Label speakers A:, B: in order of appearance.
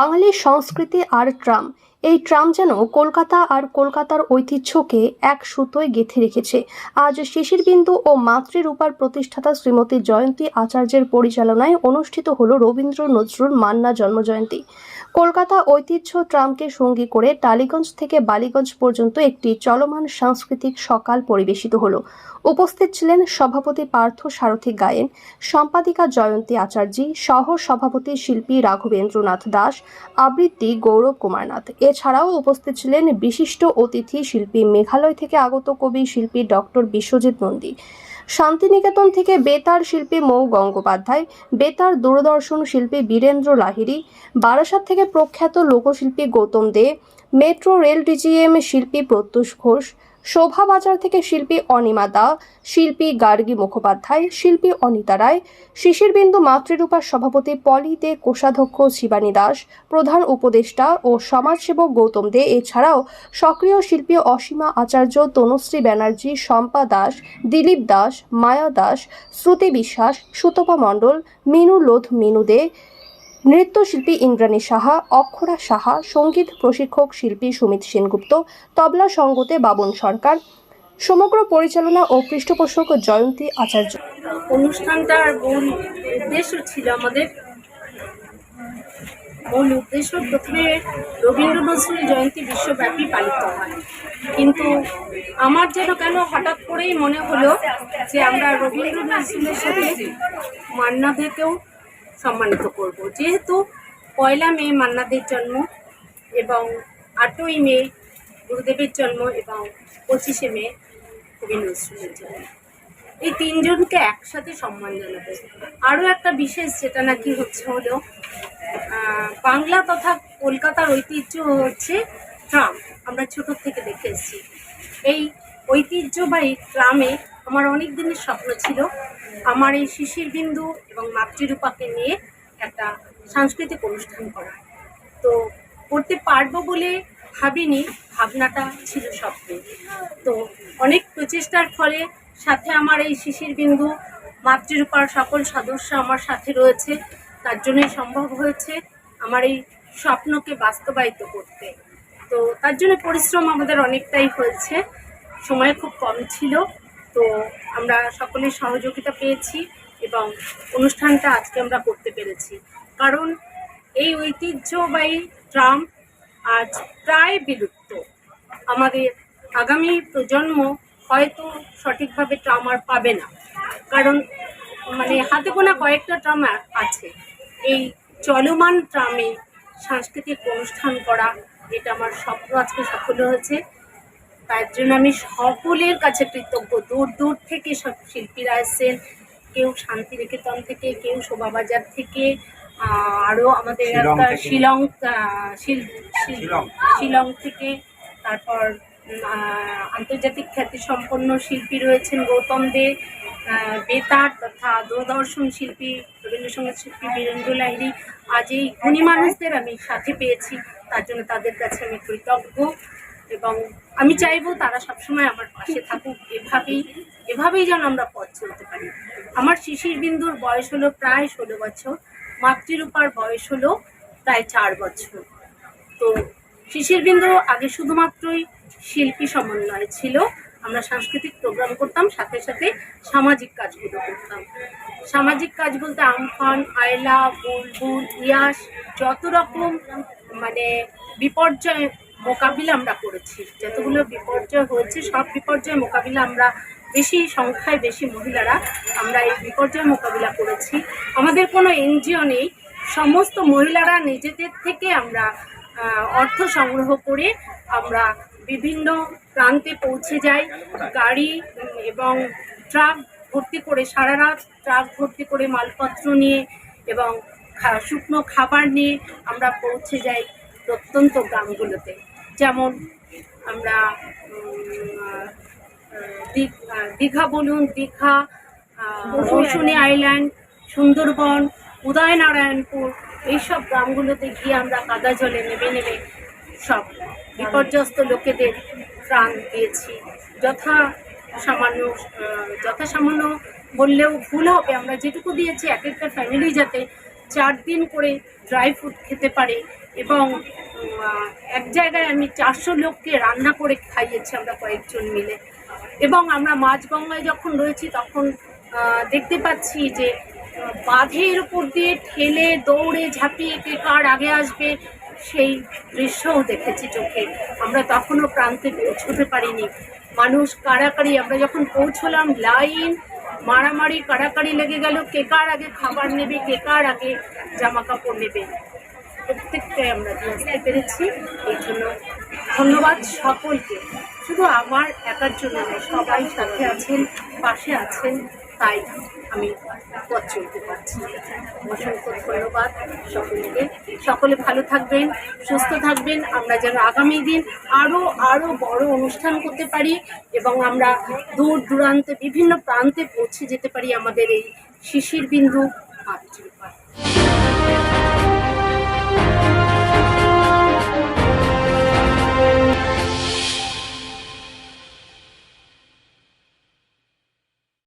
A: বাঙালির সংস্কৃতি আর ট্রাম। এই ট্রাম যেন কলকাতা আর কলকাতার ঐতিহ্যকে এক সুতোয় গেঁথে রেখেছে। আজ শিশির বিন্দু ও মাতৃরূপার প্রতিষ্ঠাতা শ্রীমতী জয়ন্তী আচার্যের পরিচালনায় অনুষ্ঠিত হল রবীন্দ্র নজরুল মান্না জন্মজয়ন্তী। কলকাতা ঐতিহ্য ট্রামকে সঙ্গী করে টালিগঞ্জ থেকে বালিগঞ্জ পর্যন্ত একটি চলমান সাংস্কৃতিক সকাল পরিবেশিত হল। উপস্থিত ছিলেন সভাপতি পার্থ সারথী গায়েন, সম্পাদিকা জয়ন্তী আচার্যী সহ সভাপতি শিল্পী রাঘবেন্দ্রনাথ দাস, আবৃত্তি গৌরব কুমার নাথ এছাড়াও উপস্থিত ছিলেন বিশিষ্ট অতিথি শিল্পী মেঘালয় থেকে আগত কবি শিল্পী ডক্টর বিশ্বজিৎ নন্দী, শান্তিনিকেতন থেকে বেতার শিল্পী মৌ গঙ্গোপাধ্যায়, বেতার দূরদর্শন শিল্পী বীরেন্দ্র লাহিড়ী, বারাসাত থেকে প্রখ্যাত লোকশিল্পী Gautam De, metro rail DGM শিল্পী প্রত্যুষ ঘোষ শোভাবাজার থেকে শিল্পী অনিমা দা, শিল্পী গার্গী মুখোপাধ্যায়, শিল্পী অনিতা রায়, শিশিরবিন্দু মাতৃরূপার সভাপতি পলি দে কোষাধ্যক্ষ শিবানী দাস, প্রধান উপদেষ্টা ও সমাজসেবক গৌতম দে। এছাড়াও সক্রিয় শিল্পী অসীমা আচার্য, তনুশ্রী ব্যানার্জি, শম্পা দাস, দিলীপ দাস, মায়া দাস, শ্রুতি বিশ্বাস, সুতপা মণ্ডল, মিনু লোধ মিনু দে নৃত্যশিল্পী ইন্দ্রাণী সাহা, অক্ষরা সাহা, সংগীত প্রশিক্ষক শিল্পী সুমিত সেনগুপ্ত, তবলা সঙ্গতে বাবন সরকার, সমগ্র পরিচালনা ও পৃষ্ঠপোষক জয়ন্তী আচার্য।
B: অনুষ্ঠানটার মূল উদ্দেশ্য ছিল আমাদের। মূল উদ্দেশ্য প্রথমে রবীন্দ্র নজরুল জয়ন্তী বিশ্বব্যাপী পালিত হয়। কিন্তু আমার যেন কেন হঠাৎ করেই মনে হলো যে আমরা রবীন্দ্র নজরুলের সাথে মান্নাদেরকেও সম্মানিত করব। যেহেতু পয়লা মে মান্নাদের জন্ম এবং আটই মে গুরুদেবের জন্ম এবং পঁচিশে মে কবি নজরুলের জন্ম। এই তিনজনকে একসাথে সম্মান জানাবে। আরও একটা বিশেষ যেটা নাকি হচ্ছে হলো বাংলা তথা কলকাতার ঐতিহ্য হচ্ছে ট্রাম। আমরা ছোটোর থেকে দেখে এসেছি। এই ঐতিহ্যবাহী ট্রামে আমার অনেক দিনের স্বপ্ন ছিল আমার এই শিশির বিন্দু এবং মাতৃরূপাকে নিয়ে একটা সাংস্কৃতিক অনুষ্ঠান করা। তো করতে পারব বলে ভাবিনি, ভাবনাটা ছিল স্বপ্নে। তো অনেক প্রচেষ্টার ফলে সাথে আমার এই শিশির বিন্দু, মাতৃরূপার সকল সদস্য আমার সাথে রয়েছে, তার জন্যই সম্ভব হয়েছে আমার এই স্বপ্নকে বাস্তবায়িত করতে। তো তার জন্য পরিশ্রম আমাদের অনেকটাই হয়েছে, সময় খুব কম ছিল। তো আমরা সকলের সহযোগিতা পেয়েছি এবং অনুষ্ঠানটা আজকে আমরা করতে পেরেছি। কারণ এই ঐতিহ্যবাহী ট্রাম আজ প্রায় বিলুপ্ত। আমাদের আগামী প্রজন্ম হয়তো সঠিকভাবে ট্রাম আর পাবে না। কারণ মানে হাতে গোনা কয়েকটা ট্রাম আছে। এই চলমান ট্রামে সাংস্কৃতিক অনুষ্ঠান করা, এটা আমার স্বপ্ন আজকে সফল হয়েছে। তার জন্য আমি সকলের কাছে কৃতজ্ঞ। দূর দূর থেকে সব শিল্পীরা এসেছেন। কেউ শান্তিনিকেতন থেকে কেউ শোভাবাজার থেকে আরও আমাদের একটা শিলং শিল- থেকে। তারপর আন্তর্জাতিক খ্যাতিসম্পন্ন শিল্পী রয়েছেন গৌতম দে বেতার তথা দূরদর্শন শিল্পী রবীন্দ্রসঙ্গীত শিল্পী বীরেন্দ্র লাহিড়ী। আজ এই গুণী মানুষদের আমি সাথে পেয়েছি। তার জন্য তাদের কাছে আমি কৃতজ্ঞ। এবং আমি চাইব তারা সবসময় আমার পাশে থাকুক। এভাবেই এভাবেই যেন আমরা পথ চলতে পারি। আমার শিশির বিন্দুর বয়স হলো প্রায় ষোলো বছর। মাতৃরূপার বয়স হলো প্রায় চার বছর। তো শিশির বিন্দু আগে শুধুমাত্রই শিল্পী সমন্বয় ছিল। আমরা সাংস্কৃতিক প্রোগ্রাম করতাম, সাথে সাথে সামাজিক কাজগুলো করতাম। সামাজিক কাজ বলতে আমফান আয়লা, বুলবুল ইয়াস যত রকম মানে বিপর্যয় মোকাবিলা আমরা করেছি। যতগুলো বিপর্যয় হয়েছে, সব বিপর্যয় মোকাবিলা আমরা বেশি সংখ্যায় বেশি মহিলারা আমরা এই বিপর্যয় মোকাবিলা করেছি। আমাদের কোনো এনজিও নেই। সমস্ত মহিলারা নিজেদের থেকে আমরা অর্থ সংগ্রহ করে আমরা বিভিন্ন প্রান্তে পৌঁছে যাই। গাড়ি এবং ট্রাক ভর্তি করে, সারা রাত ট্রাক ভর্তি করে মালপত্র নিয়ে এবং শুকনো খাবার নিয়ে আমরা পৌঁছে যাই প্রত্যন্ত গ্রামগুলোতে। যেমন আমরা দীঘ- বলুন দীঘা মৌসুমী আইল্যান্ড। সুন্দরবন উদয়নারায়ণপুর এইসব গ্রামগুলোতে গিয়ে আমরা কাদা জলে নেমে নেমে সব বিপর্যস্ত লোকেদের প্রাণ দিয়েছি। যথা সামান্য যথা সামান্য বললেও ভুল হবে। আমরা যেটুকু দিয়েছি এক একটা ফ্যামিলি যাতে চার দিন করে ড্রাই ফ্রুট খেতে পারে এবং এক জায়গায় আমি চারশো লোককে রান্না করে খাইয়েছি আমরা কয়েকজন মিলে। এবং আমরা মাঝগঙ্গায় যখন রয়েছি তখন দেখতে পাচ্ছি যে বাঁধের উপর দিয়ে ঠেলে, দৌড়ে ঝাঁপিয়ে কে কার আগে আসবে সেই দৃশ্যও দেখেছি চোখে। আমরা তখনও প্রান্তে পৌঁছতে পারিনি। মানুষ কাড়াকাড়ি আমরা যখন পৌঁছলাম, লাইন মারামারি, কাড়াকাড়ি লেগে গেল। কে কার আগে খাবার নেবে, কে কার আগে জামা কাপড় নেবে? প্রত্যেকটাই আমরা দিয়ে পেরেছি। এই জন্য ধন্যবাদ সকলকে। শুধু আমার একার জন্য নয়, সবাই সাথে আছেন, পাশে আছেন। তাই আমি পথ চলতে পারছি অসংখ্য ধন্যবাদ সকলকে। সকলে ভালো থাকবেন, সুস্থ থাকবেন। আমরা যেন আগামী দিন আরও আরও বড় অনুষ্ঠান করতে পারি এবং আমরা দূর দূরান্তে বিভিন্ন প্রান্তে পৌঁছে যেতে পারি আমাদের এই শিশির বিন্দু মাতৃ